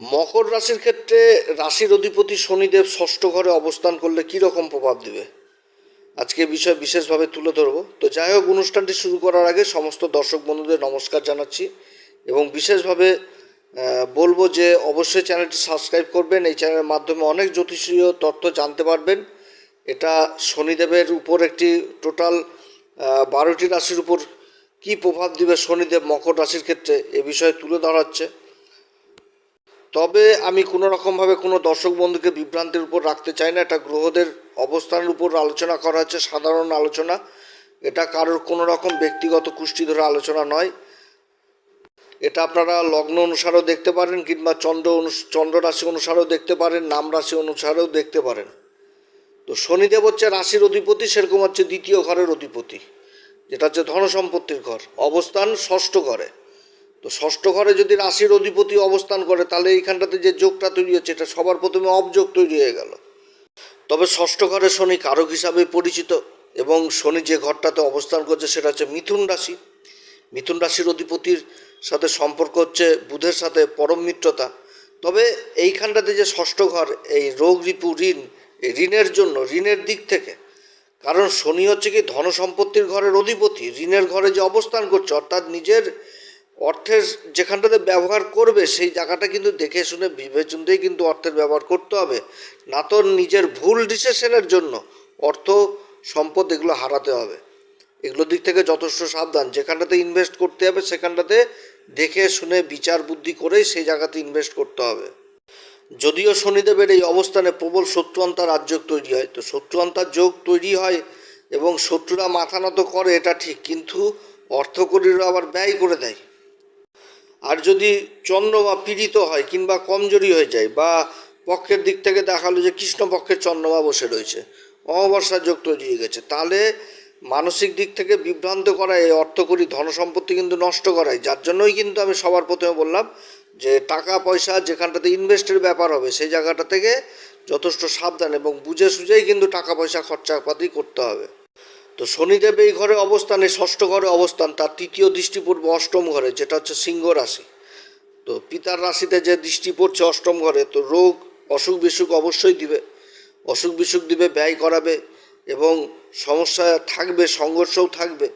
মকর রাশির ক্ষেত্রে রাশির অধিপতি শনিদেব ষষ্ঠ ঘরে অবস্থান করলে কী রকম প্রভাব দেবে? আজকে বিষয় বিশেষভাবে তুলে ধরবো। তো যাই হোক, অনুষ্ঠানটি শুরু করার আগে সমস্ত দর্শক বন্ধুদের নমস্কার জানাচ্ছি এবং বিশেষভাবে বলব যে অবশ্যই চ্যানেলটি সাবস্ক্রাইব করবেন। এই চ্যানেলের মাধ্যমে অনেক জ্যোতিষীয় তথ্য জানতে পারবেন। এটা শনিদেবের উপর একটি টোটাল বারোটি রাশির উপর কী প্রভাব দিবে শনিদেব মকর রাশির ক্ষেত্রে এ বিষয়ে তুলে ধরা হচ্ছে। তবে আমি কোনো রকমভাবে কোনো দর্শক বন্ধুকে বিভ্রান্তির উপর রাখতে চাই না। এটা গ্রহদের অবস্থানের উপর আলোচনা করা হচ্ছে, সাধারণ আলোচনা। এটা কারোর কোনো রকম ব্যক্তিগত কুষ্টি ধরে আলোচনা নয়। এটা আপনারা লগ্ন অনুসারেও দেখতে পারেন কিংবা চন্দ্র চন্দ্র রাশি অনুসারেও দেখতে পারেন নাম রাশি অনুসারেও দেখতে পারেন। তো শনিদেব হচ্ছে রাশির অধিপতি, সেরকম হচ্ছে দ্বিতীয় ঘরের অধিপতি, যেটা হচ্ছে ধন সম্পত্তির ঘর। অবস্থান ষষ্ঠ ঘরে। তো ষষ্ঠ ঘরে যদি রাশির অধিপতি অবস্থান করে, তাহলে এইখানটাতে যে যোগটা তৈরি হচ্ছে, এটা সবার প্রথমে অবযোগ তৈরি হয়ে গেল। তবে ষষ্ঠ ঘরে শনি কারক হিসাবে পরিচিত, এবং শনি যে ঘরটাতে অবস্থান করছে, সেটা হচ্ছে মিথুন রাশি। মিথুন রাশির অধিপতির সাথে সম্পর্ক হচ্ছে বুধের সাথে পরম মিত্রতা। তবে এইখানটাতে যে ষষ্ঠ ঘর, এই রোগ রিপু ঋণ ঋণের জন্য, ঋণের দিক থেকে, কারণ শনি হচ্ছে কি ধন সম্পত্তির ঘরের অধিপতি, ঋণের ঘরে যে অবস্থান করছে, অর্থাৎ নিজের অর্থের যেখানটাতে ব্যবহার করবে, সেই জায়গাটা কিন্তু দেখে শুনে বিবেচনতেই কিন্তু অর্থের ব্যবহার করতে হবে। না তো নিজের ভুল ডিসিশনের জন্য অর্থ, সম্পদ এগুলো হারাতে হবে। এগুলোর দিক থেকে যথেষ্ট সাবধান। যেখানটাতে ইনভেস্ট করতে হবে, সেখানটাতে দেখে শুনে, বিচার বুদ্ধি করেই সেই জায়গাতে ইনভেস্ট করতে হবে। যদিও শনিদেবের এই অবস্থানে প্রবল শত্রুয়ান্তার রাজযোগ তৈরি হয়। তো শত্রুয়ান্তার যোগ তৈরি হয় এবং শত্রুরা মাথা নত করে, এটা ঠিক। কিন্তু অর্থকরীরা আবার ব্যয় করে দেয়। আর যদি চন্দ্র বা পীড়িত হয় কিংবা কমজোরি হয়ে যায় বা পক্ষের দিক থেকে দেখাল যে কৃষ্ণপক্ষের চন্দ্রমা বসে রয়েছে, অমাবস্যার যোগ তৈরি হয়ে গেছে, তাহলে মানসিক দিক থেকে বিভ্রান্ত করায় এই অর্থকরী ধন সম্পত্তি কিন্তু নষ্ট করায় যার জন্যই কিন্তু আমি সবার প্রথমে বললাম যে টাকা, পয়সা যেখানটাতে ইনভেস্টের ব্যাপার হবে, সেই জায়গাটা থেকে যথেষ্ট সাবধান এবং বুঝে সুঝেই কিন্তু টাকা, পয়সা, খরচাপাতি করতে হবে। তো শনিদেব এই ঘরে অবস্থান ষষ্ঠ ঘরে অবস্থান, তার তৃতীয় দৃষ্টি পড়বে অষ্টম ঘরে, যেটা হচ্ছে সিংহ রাশি। তো পিতার রাশিতে যে দৃষ্টি পড়ছে অষ্টম ঘরে, তো রোগ, অসুখ বিসুখ অবশ্যই দিবে। অসুখ বিসুখ দিবে, ব্যয় করাবে এবং সমস্যা থাকবে, সংঘর্ষও থাকবে।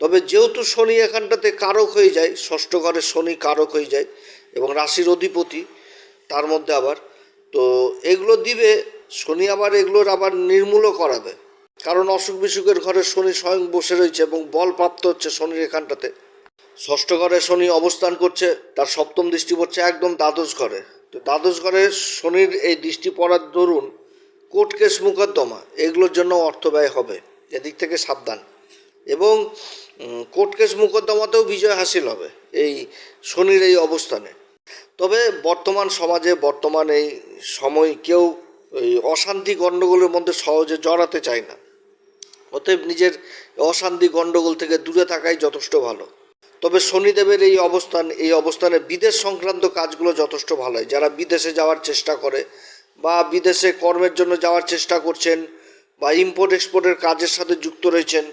তবে যেহেতু শনি এখানটাতে কারক হয়ে যায়, ষষ্ঠ ঘরে শনি কারক হয়ে যায় এবং রাশির অধিপতি তার মধ্যে আবার, তো এগুলো দিবে, শনি আবার এগুলোর আবার নির্মূলও করাবে। কারণ অসুখ বিসুখের ঘরে শনি স্বয়ং বসে রয়েছে এবং বল প্রাপ্ত হচ্ছে শনির এখানটাতে। ষষ্ঠ ঘরে শনি অবস্থান করছে, তার সপ্তম দৃষ্টি পড়ছে একদম দ্বাদশ ঘরে। তো দ্বাদশ ঘরে শনির এই দৃষ্টি পড়ার দরুন কোর্ট কেস মোকদ্দমা, এগুলোর জন্য অর্থ ব্যয় হবে। এদিক থেকে সাবধান। এবং কোর্ট কেস মোকদ্দমাতেও বিজয় হাসিল হবে এই শনির এই অবস্থানে। তবে বর্তমান সমাজে বর্তমান এই সময় কেউ ওই অশান্তি গণ্ডগোলের মধ্যে সহজে জড়াতে চায় না। অতএব নিজের অশান্তি গণ্ডগোল থেকে দূরে থাকাই যথেষ্ট ভালো। তবে শনিদেবের এই অবস্থান, এই অবস্থানে বিদেশ সংক্রান্ত কাজগুলো যথেষ্ট ভালো হয়। যারা বিদেশে যাওয়ার চেষ্টা করে বা বিদেশে কর্মের জন্য যাওয়ার চেষ্টা করছেন বা ইম্পোর্ট এক্সপোর্টের কাজের সাথে যুক্ত রয়েছেন,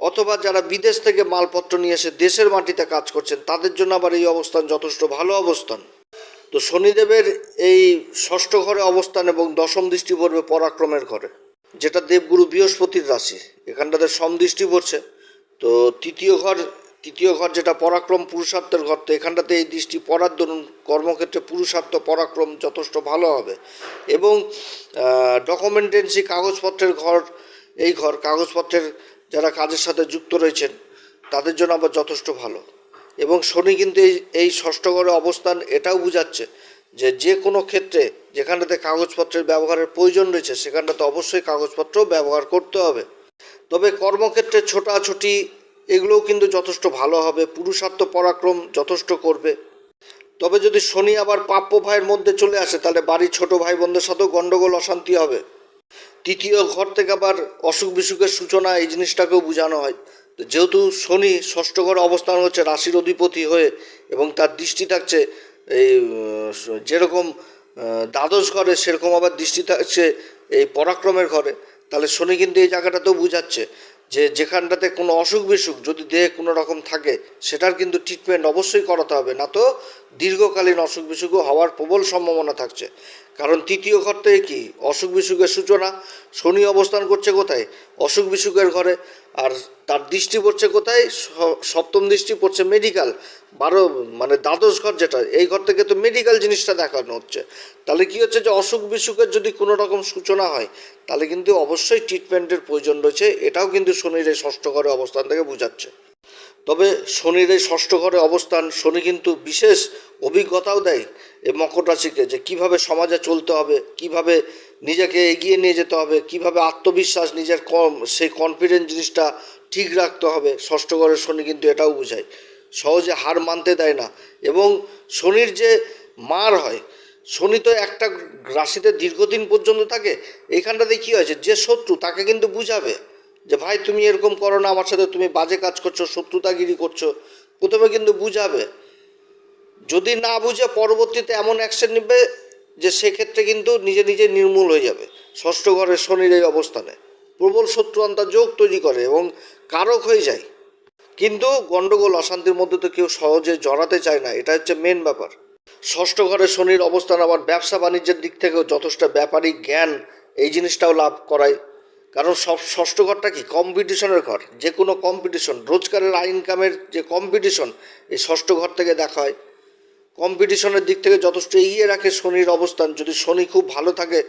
অথবা যারা বিদেশ থেকে মালপত্র নিয়ে এসে দেশের মাটিতে কাজ করছেন, তাদের জন্য আবার এই অবস্থান যথেষ্ট ভালো অবস্থান। তো শনিদেবের এই ষষ্ঠ ঘরে অবস্থান এবং দশম দৃষ্টি পড়বে পরাক্রমের ঘরে। যেটা দেবগুরু বৃহস্পতির রাশি, এখানটাতে সমদৃষ্টি পড়ছে। তো তৃতীয় ঘর তৃতীয় ঘর যেটা পরাক্রম পুরুষার্থের ঘর, তো এখানটাতে এই দৃষ্টি পড়ার দরুন কর্মক্ষেত্রে পুরুষার্থ পরাক্রম যথেষ্ট ভালো হবে। এবং ডকুমেন্টেন্সি কাগজপত্রের ঘর, এই ঘর, কাগজপত্রের যারা কাজের সাথে যুক্ত রয়েছেন, তাদের জন্য আবার যথেষ্ট ভালো। এবং শনি কিন্তু এই এই ষষ্ঠ ঘরে অবস্থান, এটাও বোঝাচ্ছে যে যে কোনো ক্ষেত্রে যেখানটাতে কাগজপত্রের ব্যবহারের প্রয়োজন রয়েছে, সেখানটাতে অবশ্যই কাগজপত্র ব্যবহার করতে হবে। তবে কর্মক্ষেত্রে ছোটাছুটি, এগুলোও কিন্তু যথেষ্ট ভালো হবে, পুরুষার্থ পরাক্রম যথেষ্ট করবে। তবে যদি শনি আবার প্রাপ্য ভাইয়ের মধ্যে চলে আসে, তাহলে বাড়ির ছোট ভাই বোনদের সাথেও গণ্ডগোল অশান্তি হবে। তৃতীয় ঘর থেকে আবার অসুখ বিসুখের সূচনা, এই জিনিসটাকেও বোঝানো হয়। যেহেতু শনি ষষ্ঠ ঘরে অবস্থান হচ্ছে, রাশির অধিপতি হয়ে এবং তার দৃষ্টি থাকছে এই যেরকম দ্বাদশ ঘরে সেরকম আবার দৃষ্টি থাকছে এই পরাক্রমের ঘরে, তাহলে শনি কিন্তু এই জায়গাটাতেও বুঝাচ্ছে যে যেখানটাতে কোনো অসুখ বিসুখ যদি দেহে কোনো রকম থাকে, সেটার কিন্তু ট্রিটমেন্ট অবশ্যই করাতে হবে। না তো দীর্ঘকালীন অসুখ বিসুখ হওয়ার প্রবল সম্ভাবনা থাকছে। কারণ তৃতীয় ঘর থেকে কি? অসুখ বিসুখের সূচনা? শনি অবস্থান করছে কোথায়? অসুখ বিসুখের ঘরে। আর তার দৃষ্টি পড়ছে কোথায়? সপ্তম দৃষ্টি পড়ছে মেডিকেল বারো মানে দ্বাদশ ঘর যেটা, এই ঘর থেকে তো মেডিকেল জিনিসটা দেখানো হচ্ছে। তাহলে কি হচ্ছে যে অসুখ বিসুখের যদি কোনো রকম সূচনা হয়, তাহলে কিন্তু অবশ্যই ট্রিটমেন্টের প্রয়োজন রয়েছে। এটাও কিন্তু শনির এই ষষ্ঠ ঘরে অবস্থান থেকে বোঝাচ্ছে। তবে শনির এই ষষ্ঠ ঘরে অবস্থান, শনি কিন্তু বিশেষ অভিজ্ঞতাও দেয় এই মকর রাশিকে যে কীভাবে সমাজে চলতে হবে, কীভাবে নিজেকে এগিয়ে নিয়ে যেতে হবে, কীভাবে আত্মবিশ্বাস, নিজের কম, সেই কনফিডেন্স জিনিসটা ঠিক রাখতে হবে। ষষ্ঠ ঘরের শনি কিন্তু এটাও বোঝায়। সহজে হার মানতে দেয় না। এবং শনির যে মার হয়, শনি তো একটা রাশিতে দীর্ঘদিন পর্যন্ত থাকে এইখানটাতে কী হয়েছে? যে শত্রু, তাকে কিন্তু বুঝাবে। যে ভাই তুমি এরকম করো না, আমার সাথে তুমি বাজে কাজ করছ, শত্রুতাগিরি করছ, প্রথমে কিন্তু বুঝাবে। যদি না বুঝে, পরবর্তীতে এমন অ্যাকশন নেবে যে সেক্ষেত্রে কিন্তু নিজে নিজে নির্মূল হয়ে যাবে। ষষ্ঠ ঘরের শনির এই অবস্থানে। প্রবল শত্রু যোগ তৈরি করে এবং কারক হয়ে যায়। কিন্তু গণ্ডগোল অশান্তির মধ্যে তো কেউ সহজে জড়াতে চায় না, এটা হচ্ছে মেন ব্যাপার। ষষ্ঠ ঘরে শনির অবস্থান আবার ব্যবসা বাণিজ্যের দিক থেকেও যথেষ্ট ব্যাপারিক জ্ঞান, এই জিনিসটাও লাভ করায়। কারণ সব ষষ্ঠ ঘরটা কি? কম্পিটিশনের ঘর। যে কোনো কম্পিটিশন রোজগারের ইনকামের যে কম্পিটিশন এই ষষ্ঠ ঘর থেকে দেখা হয়। কম্পিটিশনের দিক থেকে যথেষ্ট এগিয়ে রাখে শনির অবস্থান। যদি শনি খুব ভালো থাকে,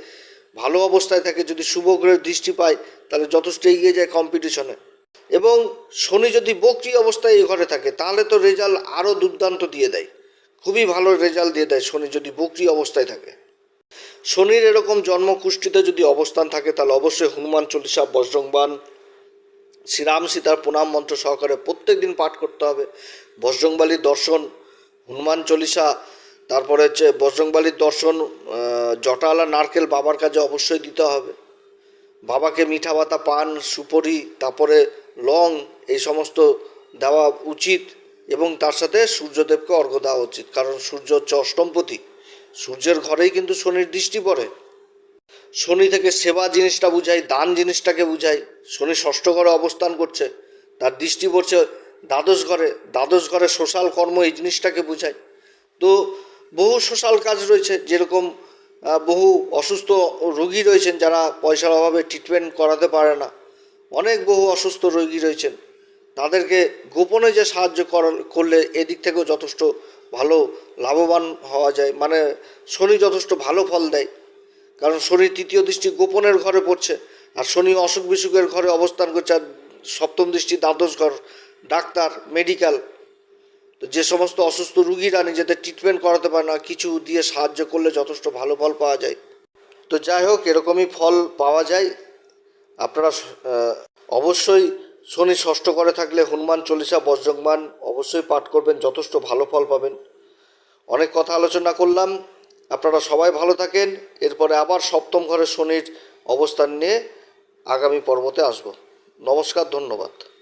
ভালো অবস্থায় থাকে, যদি শুভ গ্রহের দৃষ্টি পায়, তাহলে যথেষ্ট এগিয়ে যায় কম্পিটিশনে এবং শনি যদি বক্রি অবস্থায় এই ঘরে থাকে, তাহলে তো রেজাল্ট আরও দুর্দান্ত দিয়ে দেয়। খুবই ভালো রেজাল্ট দিয়ে দেয় শনি যদি বক্রি অবস্থায় থাকে। শনির এরকম জন্মকুষ্ঠিতে যদি অবস্থান থাকে, তাহলে অবশ্যই হনুমান চল্লিশা বজ্রংবান শ্রীরাম সীতার প্রণাম মন্ত্র সহকারে প্রত্যেক দিন পাঠ করতে হবে। বজরংবালির দর্শন, হনুমান চল্লিশা, তারপরে হচ্ছে বজরংবালির দর্শন জটালা, নারকেল বাবার কাছে অবশ্যই দিতে হবে। বাবাকে মিঠা ভাতা পান, সুপরি, তারপরে লং, এই সমস্ত দেওয়া উচিত এবং তার সাথে সূর্যদেবকে অর্ঘ্য দেওয়া উচিত। কারণ সূর্য হচ্ছে অষ্টমপতি। সূর্যের ঘরেই কিন্তু শনির দৃষ্টি পড়ে। শনি থেকে সেবা জিনিসটা বুঝায়, দান জিনিসটাকে বুঝায়। শনি ষষ্ঠ ঘরে অবস্থান করছে, তার দৃষ্টি পড়ছে দ্বাদশ ঘরে। দ্বাদশ ঘরে সোশ্যাল কর্ম এই জিনিসটাকে বুঝায়। তো বহু সোশ্যাল কাজ রয়েছে, যেরকম বহু অসুস্থ রোগী রয়েছেন যারা পয়সার অভাবে ট্রিটমেন্ট করাতে পারে না। অনেক বহু অসুস্থ রোগী রয়েছেন। তাদেরকে গোপনে যে সাহায্য করা- করলে এদিক থেকেও যথেষ্ট লাভবান হওয়া যায়। মানে শনি যথেষ্ট ভালো ফল দেয়। কারণ শনি তৃতীয় দৃষ্টি গোপনের ঘরে পড়ছে। আর শনি অসুখ বিসুখের ঘরে অবস্থান করছে। আর সপ্তম দৃষ্টি দ্বাদশ ঘর, ডাক্তার মেডিকেল তো যে সমস্ত অসুস্থ রুগীরা নিজেদের ট্রিটমেন্ট করাতে পারে না, কিছু দিয়ে সাহায্য করলে যথেষ্ট ভালো ফল পাওয়া যায়। তো যাই হোক, এরকমই ফল পাওয়া যায়। আপনারা অবশ্যই শনি ষষ্ঠ করে থাকলে হনুমান চল্লিশা বজ্রংমান অবশ্যই পাঠ করবেন, যথেষ্ট ভালো ফল পাবেন। অনেক কথা আলোচনা করলাম, আপনারা সবাই ভালো থাকেন, এরপরে আবার সপ্তম ঘরে শনির অবস্থান নিয়ে আগামী পর্বতে আসব। নমস্কার, ধন্যবাদ।